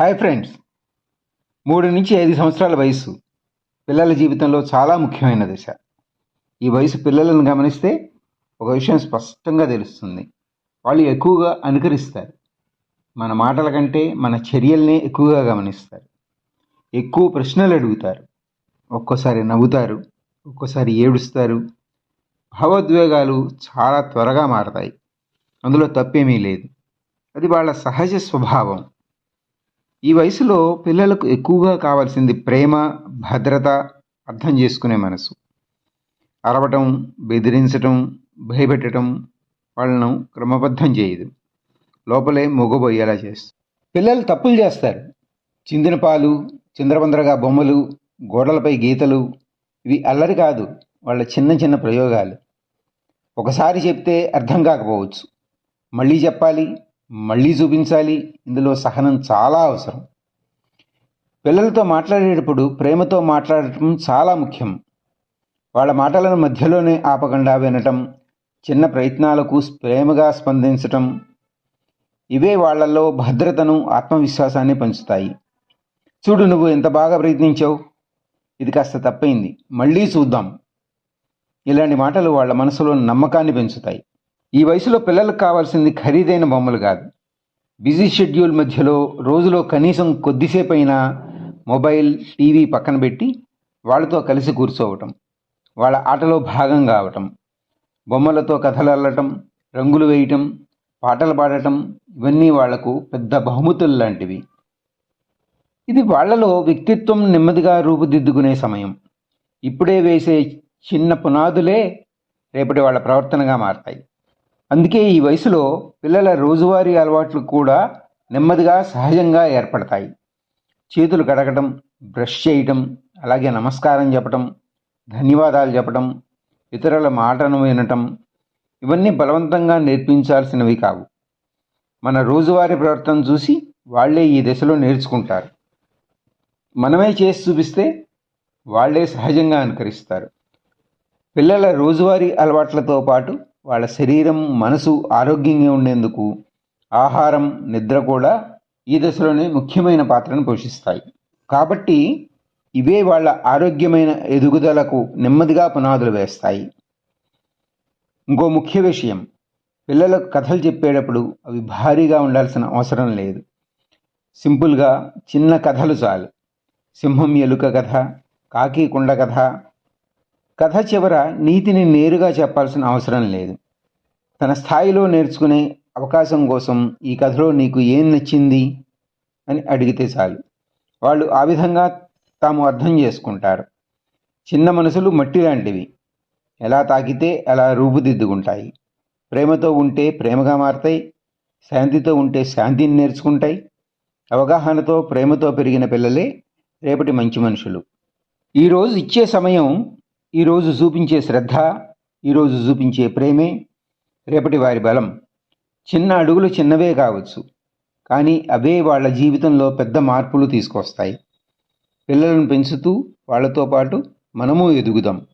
Hi friends మూడు నుంచి ఐదు సంవత్సరాల వయసు పిల్లల జీవితంలో చాలా ముఖ్యమైన దశ. ఈ వయసు పిల్లలను గమనిస్తే ఒక విషయం స్పష్టంగా తెలుస్తుంది. వాళ్ళు ఎక్కువగా అనుకరిస్తారు. మన మాటల కంటే మన చర్యల్నే ఎక్కువగా గమనిస్తారు. ఎక్కువ ప్రశ్నలు అడుగుతారు. ఒక్కోసారి నవ్వుతారు. ఒక్కోసారి ఏడుస్తారు. భావోద్వేగాలు చాలా త్వరగా మారతాయి. అందులో తప్పేమీ లేదు. అది వాళ్ళ సహజ స్వభావం. ఈ వయసులో పిల్లలకు ఎక్కువగా కావాల్సింది ప్రేమ భద్రత అర్థం చేసుకునే మనసు. అరవటం బెదిరించటం భయపెట్టడం వాళ్ళను క్రమబద్ధం చేయదు. లోపలే మొగబోయేలా చేస్తుంది. పిల్లలు తప్పులు చేస్తారు. చిందిన పాలు చిందరవందరగా బొమ్మలు గోడలపై గీతలు ఇవి అల్లరి కాదు వాళ్ళ చిన్న చిన్న ప్రయోగాలు. ఒకసారి చెప్తే అర్థం కాకపోవచ్చు. మళ్ళీ చెప్పాలి మళ్ళీ చూపించాలి. ఇందులో సహనం చాలా అవసరం. పిల్లలతో మాట్లాడేటప్పుడు ప్రేమతో మాట్లాడటం చాలా ముఖ్యం. వాళ్ళ మాటలను మధ్యలోనే ఆపకుండా వినటం చిన్న ప్రయత్నాలకు ప్రేమగా స్పందించటం ఇవే వాళ్ళల్లో భద్రతను ఆత్మవిశ్వాసాన్ని పంచుతాయి. చూడు నువ్వు ఎంత బాగా ప్రయత్నించావు. ఇది కాస్త తప్పైంది. మళ్ళీ చూద్దాం. ఇలాంటి మాటలు వాళ్ళ మనసులో నమ్మకాన్ని పెంచుతాయి. ఈ వయసులో పిల్లలకు కావాల్సింది ఖరీదైన బొమ్మలు కాదు. బిజీ షెడ్యూల్ మధ్యలో రోజులో కనీసం కొద్దిసేపైనా మొబైల్ టీవీ పక్కన పెట్టి వాళ్ళతో కలిసి కూర్చోవటం వాళ్ళ ఆటలో భాగం కావటం బొమ్మలతో కథలు అల్లటం రంగులు వేయటం పాటలు పాడటం ఇవన్నీ వాళ్ళకు పెద్ద బహుమతులు లాంటివి. ఇది వాళ్ళలో వ్యక్తిత్వం నెమ్మదిగా రూపుదిద్దుకునే సమయం. ఇప్పుడే వేసే చిన్న పునాదులే రేపటి వాళ్ళ ప్రవర్తనగా మారతాయి. అందుకే ఈ వయసులో పిల్లల రోజువారీ అలవాట్లు కూడా నెమ్మదిగా సహజంగా ఏర్పడతాయి. చేతులు కడగటం బ్రష్ చేయటం అలాగే నమస్కారం చెప్పటం ధన్యవాదాలు చెప్పటం ఇతరుల మాటను వినటం ఇవన్నీ బలవంతంగా నేర్పించాల్సినవి కావు. మన రోజువారీ ప్రవర్తన చూసి వాళ్ళే ఈ దశలో నేర్చుకుంటారు. మనమే చేసి చూపిస్తే వాళ్ళే సహజంగా అనుకరిస్తారు. పిల్లల రోజువారీ అలవాట్లతో పాటు వాళ్ళ శరీరం మనసు ఆరోగ్యంగా ఉండేందుకు ఆహారం నిద్ర కూడా ఈ దశలోనే ముఖ్యమైన పాత్రను పోషిస్తాయి. కాబట్టి ఇవే వాళ్ళ ఆరోగ్యమైన ఎదుగుదలకు నెమ్మదిగా పునాదులు వేస్తాయి. ఇంకో ముఖ్య విషయం పిల్లలకు కథలు చెప్పేటప్పుడు అవి భారీగా ఉండాల్సిన అవసరం లేదు. సింపుల్గా చిన్న కథలు చాలు. సింహం ఎలుక కథ కాకి కుండ కథ కథ చివర నీతిని నేరుగా చెప్పాల్సిన అవసరం లేదు. తన స్థాయిలో నేర్చుకునే అవకాశం కోసం ఈ కథలో నీకు ఏం నచ్చింది? అని అడిగితే చాలు. వాళ్ళు ఆ విధంగా తాము అర్థం చేసుకుంటారు. చిన్న మనసులు మట్టి లాంటివి. ఎలా తాకితే అలా రూపుదిద్దుకుంటాయి. ప్రేమతో ఉంటే ప్రేమగా మారతాయి. శాంతితో ఉంటే శాంతిని నేర్చుకుంటాయి. అవగాహనతో ప్రేమతో పెరిగిన పిల్లలే రేపటి మంచి మనుషులు. ఈరోజు ఇచ్చే సమయం ఈరోజు చూపించే శ్రద్ధ ఈరోజు చూపించే ప్రేమే రేపటి వారి బలం. చిన్న అడుగులు చిన్నవే కావచ్చు కానీ అవే వాళ్ళ జీవితంలో పెద్ద మార్పులు తీసుకొస్తాయి. పిల్లలను పెంచుతూ వాళ్ళతో పాటు మనము ఎదుగుదాం.